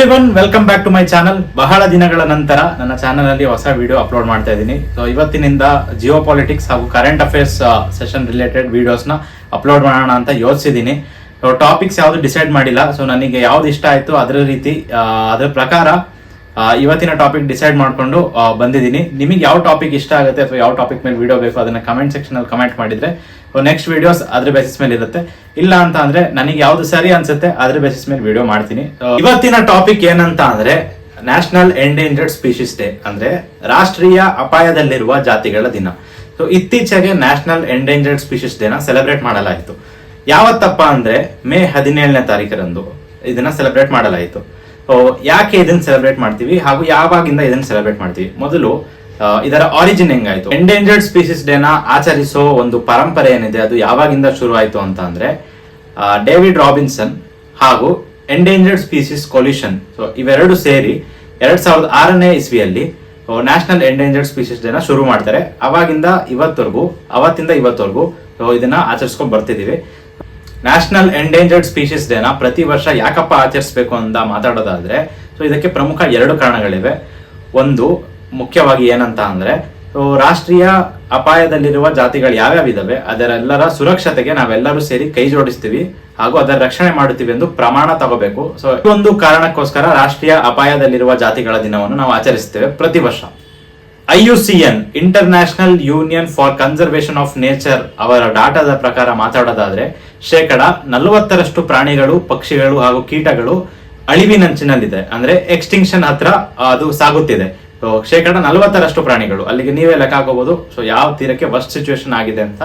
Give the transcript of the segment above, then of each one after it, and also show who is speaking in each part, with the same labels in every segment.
Speaker 1: Everyone welcome back to my channel ಬಹಳ ದಿನಗಳ ನಂತರ ನನ್ನ ಚಾನಲ್ ಅಲ್ಲಿ ಹೊಸ ವಿಡಿಯೋ ಅಪ್ಲೋಡ್ ಮಾಡ್ತಾ ಇದ್ದೀನಿ. ಸೊ ಇವತ್ತಿನಿಂದ ಜಿಯೋ ಪಾಲಿಟಿಕ್ಸ್ ಹಾಗೂ ಕರೆಂಟ್ ಅಫೇರ್ಸ್ ಸೆಷನ್ ರಿಲೇಟೆಡ್ ವಿಡಿಯೋಸ್ನ ಅಪ್ಲೋಡ್ ಮಾಡೋಣ ಅಂತ ಯೋಚಿಸಿದ್ದೀನಿ. ಸೊ ಟಾಪಿಕ್ಸ್ ಯಾವುದು ಡಿಸೈಡ್ ಮಾಡಿಲ್ಲ. ಸೊ ನನಗೆ ಯಾವ್ದು ಇಷ್ಟ ಆಯ್ತು, ಅದರ ರೀತಿ ಅದರ ಪ್ರಕಾರ ಇವತ್ತಿನ ಟಾಪಿಕ್ ಡಿಸೈಡ್ ಮಾಡ್ಕೊಂಡು ಬಂದಿದ್ದೀನಿ. ನಿಮಗೆ ಯಾವ ಟಾಪಿಕ್ ಇಷ್ಟ ಆಗುತ್ತೆ ಅಥವಾ ಯಾವ ಟಾಪಿಕ್ ಮೇಲೆ ವಿಡಿಯೋ ಬೇಕು, ಅದನ್ನ ಕಮೆಂಟ್ ಸೆಕ್ಷನ್ ಅಲ್ಲಿ ಕಮೆಂಟ್ ಮಾಡಿದ್ರೆ ನೆಕ್ಸ್ಟ್ ವಿಡಿಯೋಸ್ ಅದ್ರ ಬೇಸಿಸ್ ಮೇಲೆ ಇರುತ್ತೆ. ಇಲ್ಲ ಅಂತ ಅಂದ್ರೆ ನನಗೆ ಯಾವ್ದು ಸರಿ ಅನ್ಸುತ್ತೆ, ಅದ್ರ ಬೇಸಿಸ್ ಮೇಲೆ ವಿಡಿಯೋ ಮಾಡ್ತೀನಿ. ಇವತ್ತಿನ ಟಾಪಿಕ್ ಏನಂತ ಅಂದ್ರೆ ನ್ಯಾಷನಲ್ ಎಂಡೇಂಜರ್ಡ್ ಸ್ಪೀಶೀಸ್ ಡೇ ಅಂದ್ರೆ ರಾಷ್ಟ್ರೀಯ ಅಪಾಯದಲ್ಲಿರುವ ಜಾತಿಗಳ ದಿನ. ಸೊ ಇತ್ತೀಚೆಗೆ ನ್ಯಾಷನಲ್ ಎಂಡೇಂಜರ್ಡ್ ಸ್ಪೀಶೀಸ್ ಡೇನ ಸೆಲೆಬ್ರೇಟ್ ಮಾಡಲಾಯಿತು. ಯಾವತ್ತಪ್ಪ ಅಂದ್ರೆ, ಮೇ ಹದಿನೇಳನೇ ತಾರೀಕರಂದು ಇದನ್ನ ಸೆಲೆಬ್ರೇಟ್ ಮಾಡಲಾಯಿತು. ಯಾಕೆ ಇದನ್ನ ಸೆಲೆಬ್ರೇಟ್ ಮಾಡ್ತೀವಿ ಹಾಗೂ ಯಾವಾಗಿಂದ ಇದನ್ನ ಸೆಲೆಬ್ರೇಟ್ ಮಾಡ್ತೀವಿ? ಮೊದಲು ಇದರ ಆರಿಜಿನ್ ಹೆಂಗಾಯ್ತು? ಎಂಡೇಂಜರ್ಡ್ ಸ್ಪೀಸಿಸ್ ಡೇನ ಆಚರಿಸೋ ಒಂದು ಪರಂಪರೆ ಏನಿದೆ, ಅದು ಯಾವಾಗಿಂದ ಶುರು ಆಯ್ತು ಅಂತ ಅಂದ್ರೆ ಡೇವಿಡ್ ರಾಬಿನ್ಸನ್ ಹಾಗೂ ಎಂಡೇಂಜರ್ಡ್ ಸ್ಪೀಸಿಸ್ ಕೊಲ್ಯೂಷನ್ ಸೊ ಇವೆರಡು ಸೇರಿ ಎರಡ್ ಸಾವಿರದ ಆರನೇ ಇಸ್ವಿಯಲ್ಲಿ ನ್ಯಾಷನಲ್ ಎಂಡೇಂಜರ್ಡ್ ಸ್ಪೀಸಿಸ್ ಡೇನ ಶುರು ಮಾಡ್ತಾರೆ. ಅವಾಗಿಂದ ಇವತ್ತವರೆಗೂ ಅವತ್ತಿಂದ ಇವತ್ತವರೆಗೂ ಇದನ್ನ ಆಚರಿಸ್ಕೊಂಡು ಬರ್ತಿದೀವಿ. ನ್ಯಾಷನಲ್ ಎಂಡೇಂಜರ್ಡ್ ಸ್ಪೀಶೀಸ್ ಡೇನ ಪ್ರತಿ ವರ್ಷ ಯಾಕಪ್ಪ ಆಚರಿಸಬೇಕು ಅಂತ ಮಾತಾಡೋದಾದ್ರೆ ಸೊ ಇದಕ್ಕೆ ಪ್ರಮುಖ ಎರಡು ಕಾರಣಗಳಿವೆ. ಒಂದು, ಮುಖ್ಯವಾಗಿ ಏನಂತ ಅಂದ್ರೆ ರಾಷ್ಟ್ರೀಯ ಅಪಾಯದಲ್ಲಿರುವ ಜಾತಿಗಳು ಯಾವ್ಯಾವಿದಾವೆ ಅದರೆಲ್ಲರ ಸುರಕ್ಷತೆಗೆ ನಾವೆಲ್ಲರೂ ಸೇರಿ ಕೈ ಜೋಡಿಸ್ತೀವಿ ಹಾಗೂ ಅದರ ರಕ್ಷಣೆ ಮಾಡುತ್ತೀವಿ ಎಂದು ಪ್ರಮಾಣ ತಗೋಬೇಕು. ಸೊ ಒಂದು ಕಾರಣಕ್ಕೋಸ್ಕರ ರಾಷ್ಟ್ರೀಯ ಅಪಾಯದಲ್ಲಿರುವ ಜಾತಿಗಳ ದಿನವನ್ನು ನಾವು ಆಚರಿಸ್ತೇವೆ ಪ್ರತಿ ವರ್ಷ. IUCN international union for conservation of nature ಅವರ ಡಾಟಾದ ಪ್ರಕಾರ ಮಾತಾಡೋದಾದ್ರೆ, ಶೇಕಡ ನಲವತ್ತರಷ್ಟು ಪ್ರಾಣಿಗಳು, ಪಕ್ಷಿಗಳು ಹಾಗೂ ಕೀಟಗಳು ಅಳಿವಿನಂಚಿನಲ್ಲಿದೆ ಅಂದ್ರೆ ಎಕ್ಸ್ಟಿಂಕ್ಷನ್ ಹತ್ರ ಅದು ಸಾಗುತ್ತಿದೆ. ಸೊ ಶೇಕಡ ನಲವತ್ತರಷ್ಟು ಪ್ರಾಣಿಗಳು. ಅಲ್ಲಿಗೆ ನೀವೇ ಲೆಕ್ಕ ಹಾಕೋಬಹುದು ಸೊ ಯಾವ ತೀರಕ್ಕೆ ವರ್ಸ್ಟ್ ಸಿಚುವೇಶನ್ ಆಗಿದೆ ಅಂತ.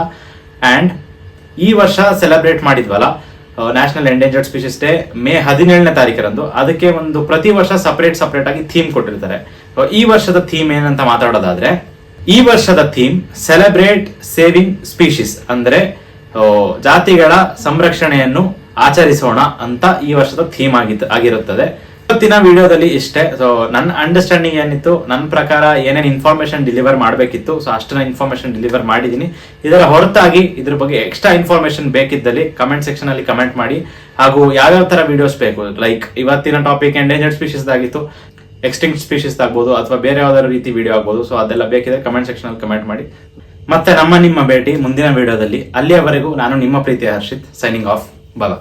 Speaker 1: ಅಂಡ್ ಈ ವರ್ಷ celebrate ಮಾಡಿದ್ವಲ್ಲ national endangered species day May ಹದಿನೇಳನೇ ತಾರೀಕರಂದು ಅದಕ್ಕೆ ಒಂದು ಪ್ರತಿ ವರ್ಷ ಸಪರೇಟ್ ಸಪರೇಟ್ ಆಗಿ ಥೀಮ್ ಕೊಟ್ಟಿರ್ತಾರೆ. ಈ ವರ್ಷದ ಥೀಮ್ ಏನಂತ ಮಾತಾಡೋದಾದ್ರೆ, ಈ ವರ್ಷದ ಥೀಮ್ ಸೆಲೆಬ್ರೇಟ್ ಸೇವಿಂಗ್ ಸ್ಪೀಶೀಸ್ ಅಂದ್ರೆ ಜಾತಿಗಳ ಸಂರಕ್ಷಣೆಯನ್ನು ಆಚರಿಸೋಣ ಅಂತ ಈ ವರ್ಷದ ಥೀಮ್ ಆಗಿತ್ತು ಆಗಿರುತ್ತದೆ. ಇವತ್ತಿನ ವಿಡಿಯೋದಲ್ಲಿ ಇಷ್ಟೇ. ಸೊ ನನ್ನ ಅಂಡರ್ಸ್ಟ್ಯಾಂಡಿಂಗ್ ಏನಿತ್ತು, ನನ್ನ ಪ್ರಕಾರ ಏನೇನು ಇನ್ಫಾರ್ಮೇಶನ್ ಡಿಲಿವರ್ ಮಾಡಬೇಕಿತ್ತು ಸೊ ಅಷ್ಟನ್ನ ಇನ್ಫಾರ್ಮೇಶನ್ ಡಿಲಿವರ್ ಮಾಡಿದ್ದೀನಿ ಇದರ ಹೊರತಾಗಿ ಇದ್ರ ಬಗ್ಗೆ ಎಕ್ಸ್ಟ್ರಾ ಇನ್ಫಾರ್ಮೇಶನ್ ಬೇಕಿದ್ದಲ್ಲಿ ಕಮೆಂಟ್ ಸೆಕ್ಷನ್ ಅಲ್ಲಿ ಕಮೆಂಟ್ ಮಾಡಿ. ಹಾಗೂ ಯಾವ್ಯಾವ ತರ ವಿಡಿಯೋಸ್ ಬೇಕು? ಲೈಕ್ ಇವತ್ತಿನ ಟಾಪಿಕ್ ಎಂಡೇಂಜರ್ಡ್ ಸ್ಪೀಶಿಸ್ ಆಗಿತ್ತು ಎಕ್ಸ್ಟಿಂಕ್ಟ್ ಸ್ಪೀಶಿಸ್ ಆಗ್ಬೋದು, ಅಥವಾ ಬೇರೆ ಯಾವ್ದಾದ್ರು ರೀತಿ ವಿಡಿಯೋ ಆಗ್ಬೋದು ಸೊ ಅದೆಲ್ಲ ಬೇಕಿದ್ರೆ ಕಮೆಂಟ್ ಸೆಕ್ಷನ್ ಅಲ್ಲಿ ಕಮೆಂಟ್ ಮಾಡಿ. ಮತ್ತೆ ನಮ್ಮ ನಿಮ್ಮ ಭೇಟಿ ಮುಂದಿನ ವಿಡಿಯೋದಲ್ಲಿ. ಅಲ್ಲಿಯವರೆಗೂ ನಾನು ನಿಮ್ಮ ಪ್ರೀತಿ ಹರ್ಷಿತ್ ಸೈನಿಂಗ್ ಆಫ್ ಬಲ